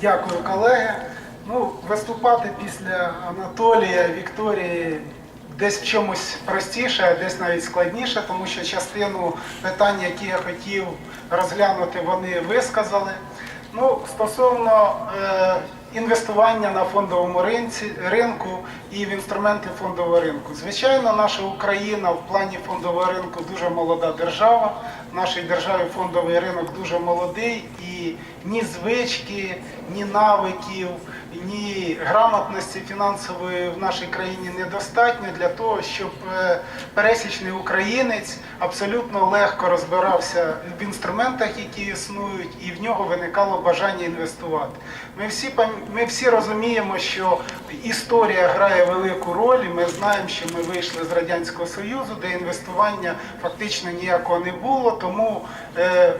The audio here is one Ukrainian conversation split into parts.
Дякую, колеги. Ну, виступати після Анатолія, Вікторії десь в чомусь простіше, десь навіть складніше, тому що частину питань, які я хотів розглянути, вони висказали. Ну, стосовно е, інвестування на фондовому ринку і в інструменти фондового ринку. Звичайно, наша Україна в плані фондового ринку дуже молода держава. В нашій державі фондовий ринок дуже молодий і ні звички, ні навиків, ні грамотності фінансової в нашій країні недостатньо для того, щоб е, пересічний українець абсолютно легко розбирався в інструментах, які існують, і в нього виникало бажання інвестувати. Ми всі ми всі розуміємо, що історія грає велику роль. і Ми знаємо, що ми вийшли з радянського союзу, де інвестування фактично ніякого не було. Тому е,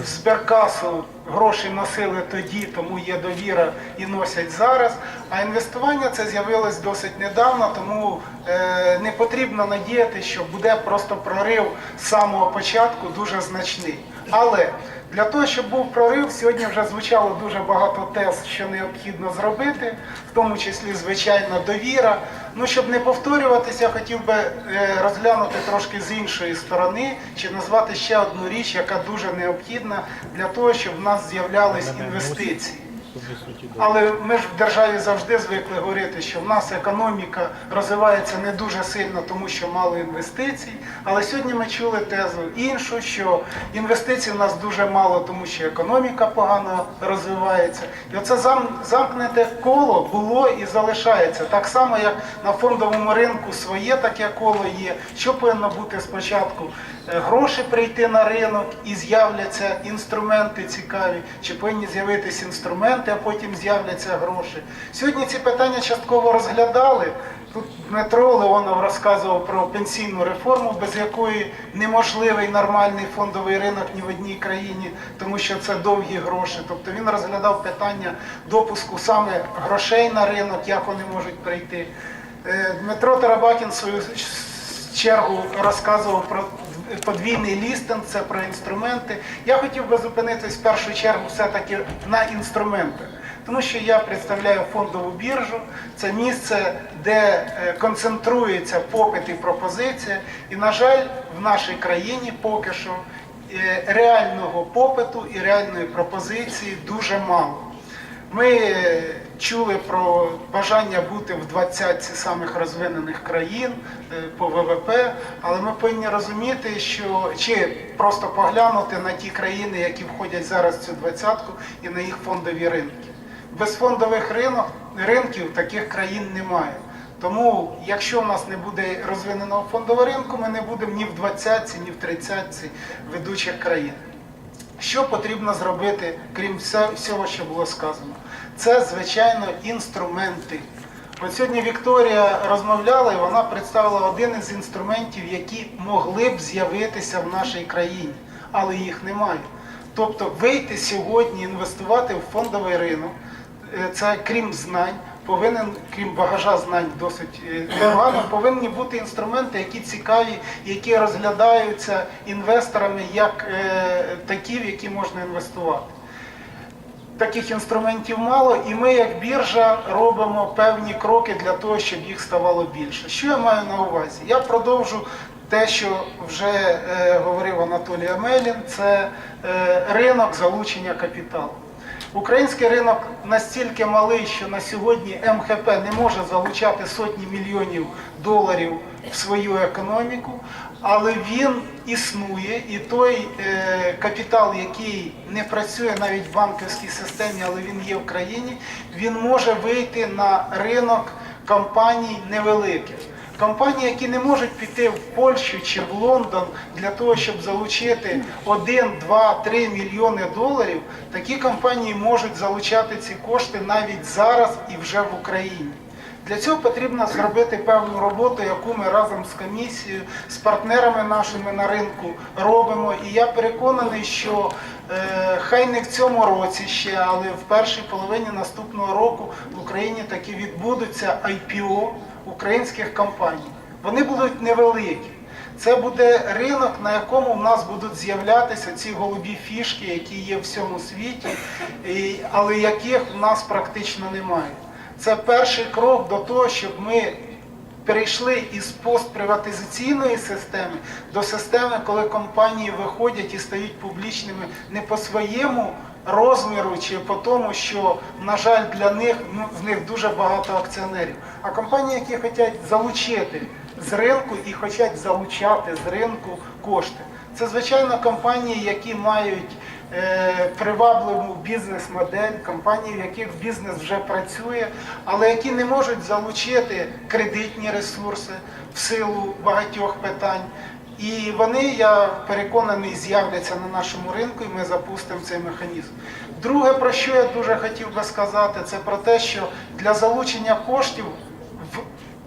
в зберкасу гроші носили тоді, тому є довіра і носять зараз. А інвестування це з'явилось досить недавно, тому е, не потрібно надіяти, що буде просто прорив з самого початку дуже значний. Але для того, щоб був прорив, сьогодні вже звучало дуже багато тез, що необхідно зробити, в тому числі, звичайно, довіра. Ну, щоб не повторюватися, я хотів би е, розглянути трошки з іншої сторони, чи назвати ще одну річ, яка дуже необхідна для того, щоб в нас з'являлись інвестиції. Але ми ж в державі завжди звикли говорити, що в нас економіка розвивається не дуже сильно, тому що мало інвестицій. Але сьогодні ми чули тезу іншу, що інвестицій в нас дуже мало, тому що економіка погано розвивається. І оце зам- замкнете коло було і залишається. Так само, як на фондовому ринку своє таке коло є. Що повинно бути спочатку? Е, Гроші прийти на ринок і з'являться інструменти цікаві, чи повинні з'явитися інструменти, а потім з'являться гроші. Сьогодні ці питання частково розглядали. Тут Дмитро Леонов розказував про пенсійну реформу, без якої неможливий нормальний фондовий ринок ні в одній країні, тому що це довгі гроші. Тобто він розглядав питання допуску саме грошей на ринок, як вони можуть прийти. Е, Дмитро Тарабакін свою чергу розказував про подвійний лістинг, це про інструменти. Я хотів би зупинитись в першу чергу все-таки на інструментах. Тому що я представляю фондову біржу, це місце, де е, концентрується попит і пропозиція. І, на жаль, в нашій країні поки що е, реального попиту і реальної пропозиції дуже мало. Ми е, чули про бажання бути в двадцятці самих розвинених країн е, по ВВП, але ми повинні розуміти, що чи просто поглянути на ті країни, які входять зараз в цю двадцятку, і на їх фондові ринки. Без фондових ринок, ринків таких країн немає. Тому, якщо в нас не буде розвиненого фондового ринку, ми не будемо ні в двадцятці, ні в тридцятці ведучих країн. Що потрібно зробити, крім всього, що було сказано? Це, звичайно, інструменти. От сьогодні Вікторія розмовляла і вона представила один із інструментів, які могли б з'явитися в нашій країні, але їх немає. Тобто вийти сьогодні, інвестувати в фондовий ринок, е, це крім знань, повинен, крім багажа знань досить е, повинні бути інструменти, які цікаві, які розглядаються інвесторами як е, такі, в які можна інвестувати. Таких інструментів мало, і ми, як біржа, робимо певні кроки для того, щоб їх ставало більше. Що я маю на увазі? Я продовжу те, що вже е, говорив Анатолій Амелін, це е, ринок залучення капіталу. Український ринок настільки малий, що на сьогодні МХП не може залучати сотні мільйонів доларів в свою економіку, але він існує, і той е, капітал, який не працює навіть в банківській системі, але він є в країні, він може вийти на ринок компаній невеликих. Компанії, які не можуть піти в Польщу чи в Лондон для того, щоб залучити 1, 2, 3 мільйони доларів, такі компанії можуть залучати ці кошти навіть зараз і вже в Україні. Для цього потрібно зробити певну роботу, яку ми разом з комісією, з партнерами нашими на ринку робимо. І я переконаний, що е, хай не в цьому році ще, але в першій половині наступного року в Україні таки відбудуться IPO українських компаній. Вони будуть невеликі. Це буде ринок, на якому в нас будуть з'являтися ці голубі фішки, які є в всьому світі, але яких в нас практично немає. Це перший крок до того, щоб ми перейшли із постприватизаційної системи до системи, коли компанії виходять і стають публічними не по своєму розміру чи по тому, що, на жаль, для них ну, в них дуже багато акціонерів, а компанії, які хочуть залучити з ринку і хочуть залучати з ринку кошти. Це звичайно компанії, які мають привабливу бізнес-модель, компанії, в яких бізнес вже працює, але які не можуть залучити кредитні ресурси в силу багатьох питань. І вони, я переконаний, з'являться на нашому ринку, і ми запустимо цей механізм. Друге, про що я дуже хотів би сказати, це про те, що для залучення коштів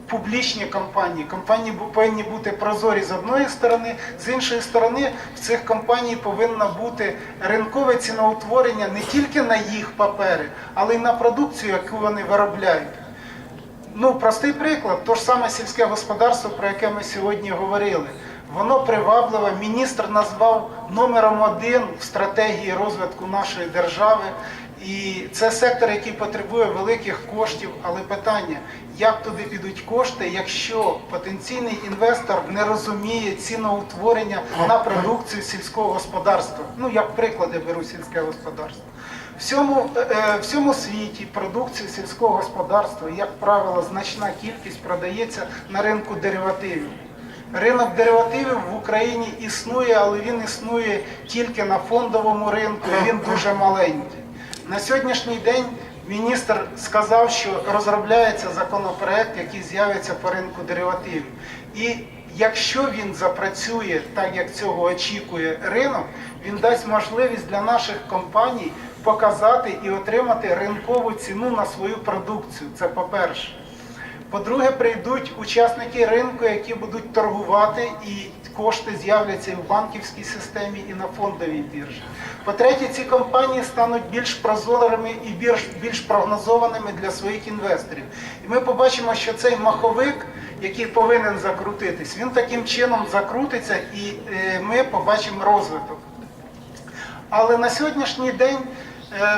публічні компанії. Компанії повинні бути прозорі з одної сторони, з іншої сторони, в цих компаній повинно бути ринкове ціноутворення не тільки на їх папери, але й на продукцію, яку вони виробляють. Ну, простий приклад, то ж саме сільське господарство, про яке ми сьогодні говорили. Воно привабливе. Міністр назвав номером один в стратегії розвитку нашої держави. І це сектор, який потребує великих коштів. Але питання, як туди підуть кошти, якщо потенційний інвестор не розуміє ціноутворення на продукцію сільського господарства. Ну, як приклад я беру сільське господарство. Всьому, е, е, всьому світі продукції сільського господарства, як правило, значна кількість продається на ринку деривативів. Ринок деривативів в Україні існує, але він існує тільки на фондовому ринку, він дуже маленький. На сьогоднішній день міністр сказав, що розробляється законопроект, який з'явиться по ринку деривативів. І якщо він запрацює так, як цього очікує ринок, він дасть можливість для наших компаній показати і отримати ринкову ціну на свою продукцію. Це по-перше. По-друге, прийдуть учасники ринку, які будуть торгувати, і кошти з'являться і в банківській системі, і на фондовій біржі. По-третє, ці компанії стануть більш прозорими і більш, більш прогнозованими для своїх інвесторів. І ми побачимо, що цей маховик, який повинен закрутитись, він таким чином закрутиться, і е, ми побачимо розвиток. Але на сьогоднішній день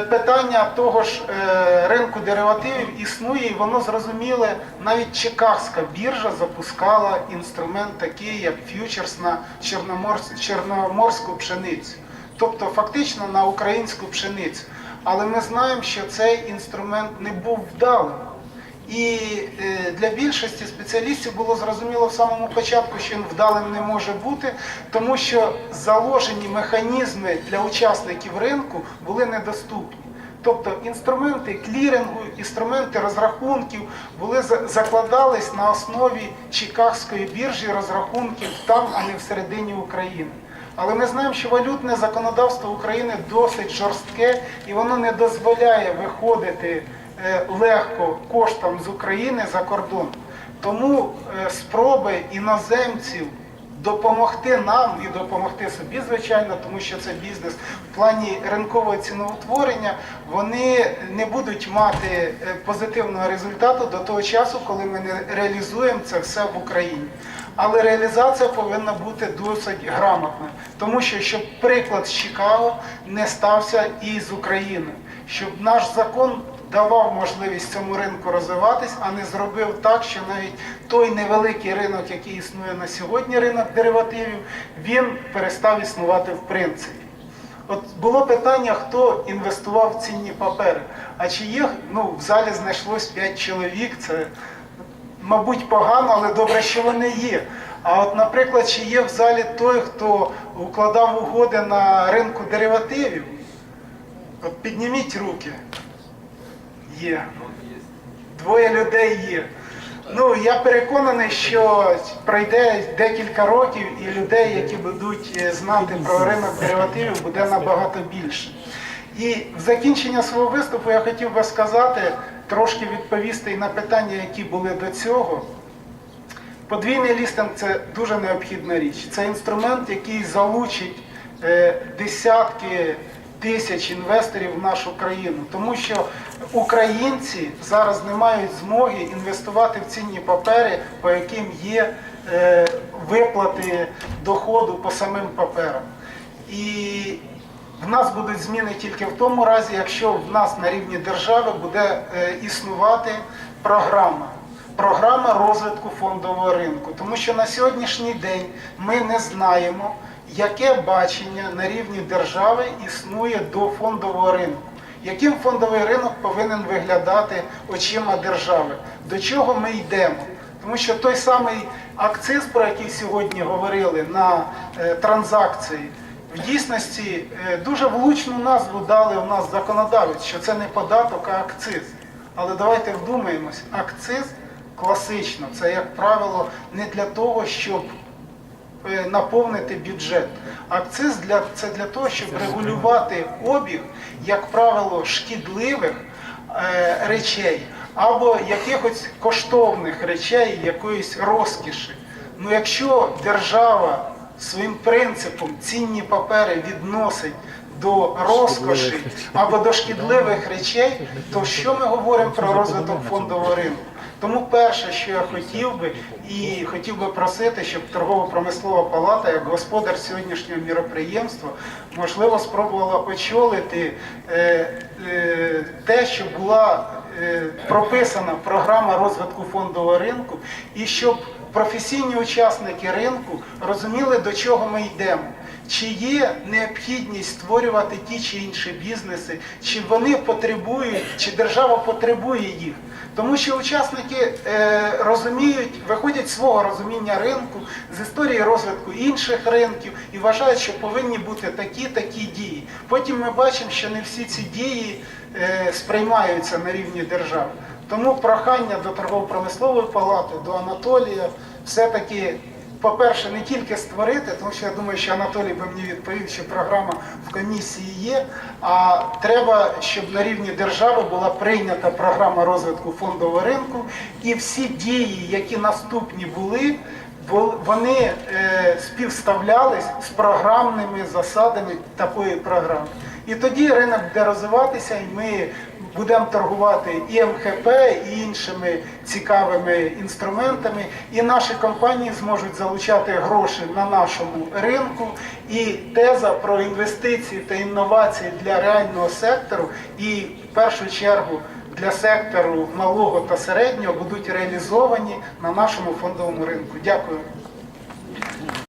питання того ж е, ринку деривативів існує, і воно зрозуміле. Навіть Чикагська біржа запускала інструмент такий, як ф'ючерс на чорноморс- чорноморську пшеницю, тобто фактично на українську пшеницю. Але ми знаємо, що цей інструмент не був вдалим. І е, для більшості спеціалістів було зрозуміло в самому початку, що він вдалим не може бути, тому що заложені механізми для учасників ринку були недоступні. Тобто інструменти клірингу, інструменти розрахунків були закладались на основі Чикагської біржі розрахунків там, а не всередині України. Але ми знаємо, що валютне законодавство України досить жорстке і воно не дозволяє виходити легко коштам з України за кордон. Тому е, спроби іноземців допомогти нам і допомогти собі, звичайно, тому що це бізнес в плані ринкового ціноутворення, вони не будуть мати е, позитивного результату до того часу, коли ми не реалізуємо це все в Україні. Але реалізація повинна бути досить грамотною, тому що щоб приклад з Чикаго не стався і з України, щоб наш закон давав можливість цьому ринку розвиватись, а не зробив так, що навіть той невеликий ринок, який існує на сьогодні, ринок деривативів, він перестав існувати в принципі. От було питання, хто інвестував в цінні папери. А чи є, ну, в залі знайшлось 5 чоловік, це, мабуть, погано, але добре, що вони є. А от, наприклад, чи є в залі той, хто укладав угоди на ринку деривативів? От підніміть руки. Є. Двоє людей є. Ну, я переконаний, що пройде декілька років і людей, які будуть е, знати про ринок деривативів, буде набагато більше. І в закінчення свого виступу я хотів би сказати, трошки відповісти і на питання, які були до цього. Подвійний лістинг це дуже необхідна річ. Це інструмент, який залучить е, десятки тисяч інвесторів в нашу країну, тому що українці зараз не мають змоги інвестувати в цінні папери, по яким є е, виплати доходу по самим паперам. І в нас будуть зміни тільки в тому разі, якщо в нас на рівні держави буде е, існувати програма. Програма розвитку фондового ринку. Тому що на сьогоднішній день ми не знаємо, яке бачення на рівні держави існує до фондового ринку. Яким фондовий ринок повинен виглядати очима держави? До чого ми йдемо? Тому що той самий акциз, про який сьогодні говорили на е, транзакції, в дійсності е, дуже влучну назву дали у нас законодавець, що це не податок, а акциз. Але давайте вдумаємось, акциз класично, це, як правило, не для того, щоб наповнити бюджет. Акциз для, це для того, щоб регулювати обіг, як правило, шкідливих е, речей або якихось коштовних речей, якоїсь розкіші. Ну якщо держава своїм принципом цінні папери відносить до розкоші або до шкідливих речей, то що ми говоримо про розвиток фондового ринку? Тому перше, що я хотів би, і хотів би просити, щоб торгово-промислова палата, як господар сьогоднішнього міроприємства, можливо, спробувала очолити е, е, те, щоб була е, прописана програма розвитку фондового ринку, і щоб професійні учасники ринку розуміли, до чого ми йдемо. Чи є необхідність створювати ті чи інші бізнеси, чи вони потребують, чи держава потребує їх. Тому що учасники е, розуміють, виходять з свого розуміння ринку, з історії розвитку інших ринків і вважають, що повинні бути такі такі дії. Потім ми бачимо, що не всі ці дії е, сприймаються на рівні держави. Тому прохання до торгово-промислової палати, до Анатолія, все-таки, по-перше, не тільки створити, тому що я думаю, що Анатолій би мені відповів, що програма в комісії є. А треба, щоб на рівні держави була прийнята програма розвитку фондового ринку, і всі дії, які наступні були, бу- вони е, співставлялись з програмними засадами такої програми. І тоді ринок буде розвиватися, і ми будемо торгувати і МХП, і іншими цікавими інструментами, і наші компанії зможуть залучати гроші на нашому ринку. І теза про інвестиції та інновації для реального сектору, і в першу чергу для сектору малого та середнього будуть реалізовані на нашому фондовому ринку. Дякую.